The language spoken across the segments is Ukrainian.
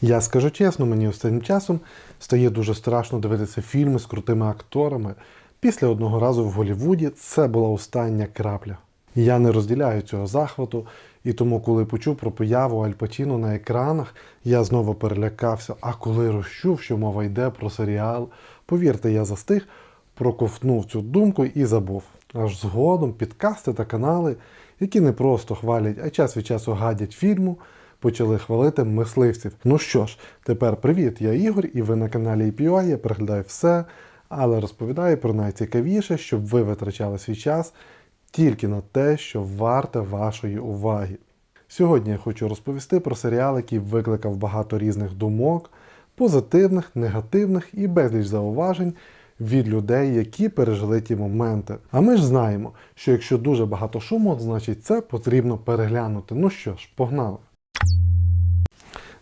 Я скажу чесно, мені останнім часом стає дуже страшно дивитися фільми з крутими акторами. Після одного разу в Голлівуді це була остання крапля. Я не розділяю цього захвату, і тому, коли почув про появу Аль Пачіно на екранах, я знову перелякався. А коли розчув, що мова йде про серіал, повірте, я застиг, проковтнув цю думку і забув. Аж згодом підкасти та канали, які не просто хвалять, а час від часу гадять фільму, почали хвалити мисливців. Ну що ж, тепер привіт, я Ігор, і ви на каналі EPUA, я переглядаю все, але розповідаю про найцікавіше, щоб ви витрачали свій час тільки на те, що варте вашої уваги. Сьогодні я хочу розповісти про серіал, який викликав багато різних думок, позитивних, негативних і безліч зауважень від людей, які пережили ті моменти. А ми ж знаємо, що якщо дуже багато шуму, значить це потрібно переглянути. Ну що ж, погнали.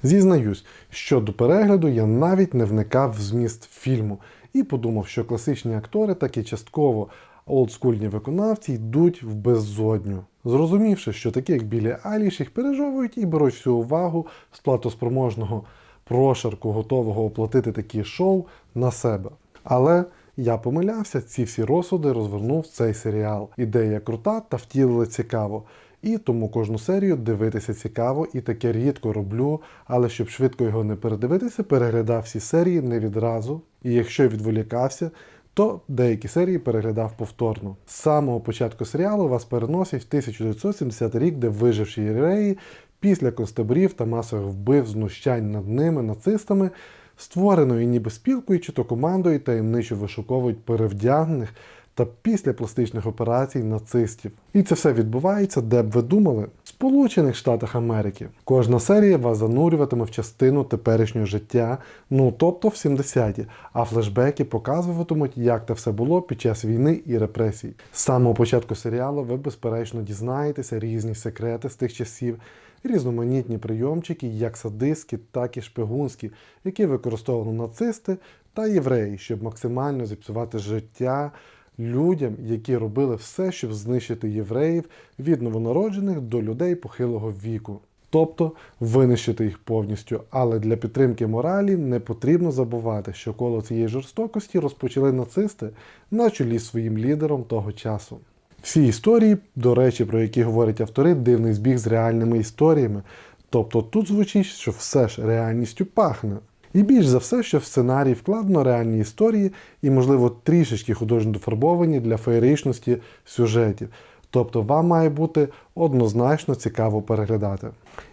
Зізнаюсь, що до перегляду я навіть не вникав в зміст фільму і подумав, що класичні актори, так і частково олдскульні виконавці йдуть в безодню. Зрозумівши, що такі, як Білі Айліш, їх пережовують і беруть всю увагу з платоспроможного прошарку, готового оплатити такі шоу на себе. Але я помилявся, ці всі розсуди розвернув цей серіал. Ідея крута та втілили цікаво. І тому кожну серію дивитися цікаво і таке рідко роблю, але щоб швидко його не передивитися, переглядав всі серії не відразу. І якщо відволікався, то деякі серії переглядав повторно. З самого початку серіалу вас переносять в 1970 рік, де виживші євреї після концтаборів та масових вбив, знущань над ними, нацистами, створеною ніби спілкою чи то командою таємничо вишуковують перевдягнених та після пластичних операцій нацистів. І це все відбувається, де б ви думали, в Сполучених Штатах Америки. Кожна серія вас занурюватиме в частину теперішнього життя, ну тобто в 70-ті, а флешбеки показуватимуть, як це все було під час війни і репресій. З самого початку серіалу ви безперечно дізнаєтеся різні секрети з тих часів. Різноманітні прийомчики, як садистські, так і шпигунські, які використовували нацисти та євреї, щоб максимально зіпсувати життя людям, які робили все, щоб знищити євреїв від новонароджених до людей похилого віку. Тобто винищити їх повністю. Але для підтримки моралі не потрібно забувати, що коло цієї жорстокості розпочали нацисти на чолі своїм лідером того часу. Всі історії, до речі, про які говорять автори, дивний збіг з реальними історіями. Тобто тут звучить, що все ж реальністю пахне. І більш за все, що в сценарій вкладено реальні історії і, можливо, трішечки художньо дофарбовані для феєричності сюжетів. Тобто вам має бути однозначно цікаво переглядати.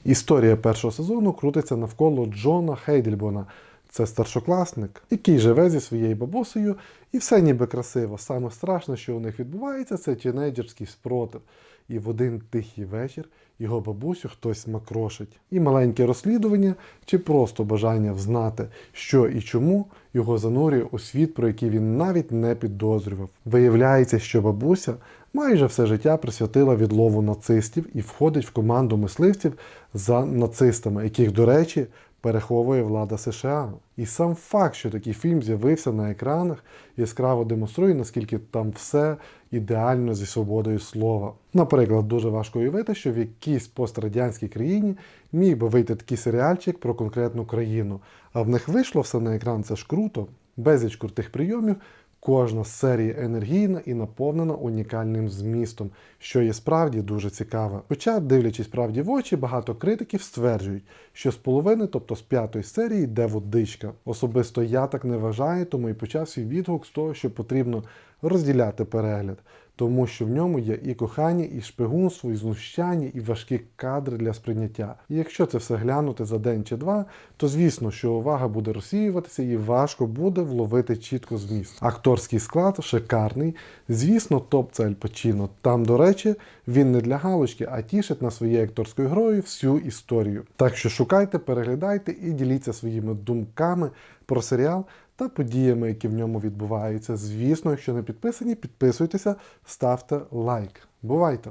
Історія першого сезону крутиться навколо Джона Хейдельбона. Це старшокласник, який живе зі своєю бабусею, і все ніби красиво. Саме страшне, що у них відбувається, це тінейджерський спротив. І в один тихий вечір його бабусю хтось макрошить. І маленьке розслідування чи просто бажання взнати, що і чому його занурює у світ, про який він навіть не підозрював. Виявляється, що бабуся майже все життя присвятила відлову нацистів і входить в команду мисливців за нацистами, яких, до речі, переховує влада США. І сам факт, що такий фільм з'явився на екранах, яскраво демонструє, наскільки там все ідеально зі свободою слова. Наприклад, дуже важко уявити, що в якійсь пострадянській країні міг би вийти такий серіальчик про конкретну країну, а в них вийшло все на екран, це ж круто, безліч крутих прийомів. Кожна серія енергійна і наповнена унікальним змістом, що є справді дуже цікаво. Хоча, дивлячись правді в очі, багато критиків стверджують, що з половини, тобто з п'ятої серії, йде водичка. Особисто я так не вважаю, тому і почав свій відгук з того, що потрібно розділяти перегляд, тому що в ньому є і кохання, і шпигунство, і знущання, і важкі кадри для сприйняття. І якщо це все глянути за день чи два, то звісно, що увага буде розсіюватися і важко буде вловити чітко зміст. Акторський склад шикарний. Звісно, топ це Аль Пачіно. Там, до речі, він не для галочки, а тішить на своєю акторською грою всю історію. Так що шукайте, переглядайте і діліться своїми думками про серіал та подіями, які в ньому відбуваються. Звісно, якщо не підписані, підписуйтеся, ставте лайк. Бувайте!